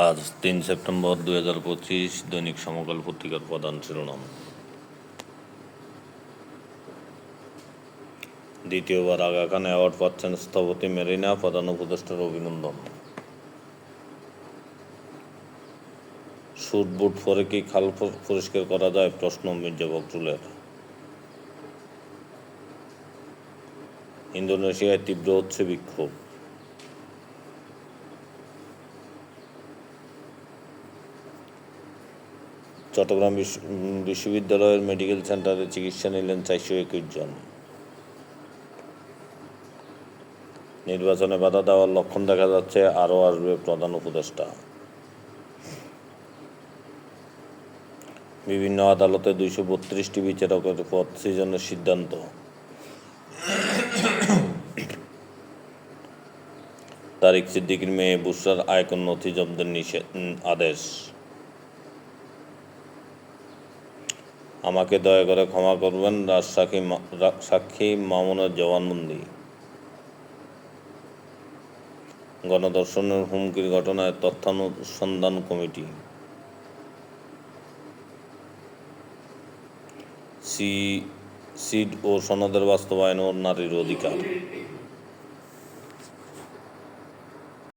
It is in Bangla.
আজ তিন সেপ্টেম্বর দুই হাজার পঁচিশ দৈনিক সমকাল পত্রিকার প্রধান শিরোনাম। দ্বিতীয়বার আগা খান অ্যাওয়ার্ড পাচ্ছেন স্থপতি মেরিনা, প্রধান উপদেষ্টার অভিনন্দন শুট বুট পরে কি খাল পরিষ্কার করা যায়? প্রশ্ন মির্জা ফখরুলের ইন্দোনেশিয়ায় তীব্র হচ্ছে বিক্ষোভ। চট্টগ্রাম বিশ্ববিদ্যালয়ের মেডিকেল সেন্টারে চিকিৎসা নিলেন চারশো একুশ জন। নির্বাচনে বাধা দেওয়ার লক্ষণ দেখা যাচ্ছে, আরও আসবে প্রধান উপদেষ্টা। বিভিন্ন আদালতে দুইশো বত্রিশটি বিচারকের পদ সৃজনের সিদ্ধান্ত। তারিক সিদ্দিকির মেয়ে বুসরার আয়কর নথি জব্দের নিষেধ আদেশ। আমাকে দয়া করে ক্ষমা করবেন রাজসাক্ষী সাক্ষী মামুনের জবানবন্দি। গণদর্শনের হুমকির ঘটনায় তথ্যানুসন্ধান কমিটি। সি সিড ও সনদের বাস্তবায়ন ও নারীর অধিকার।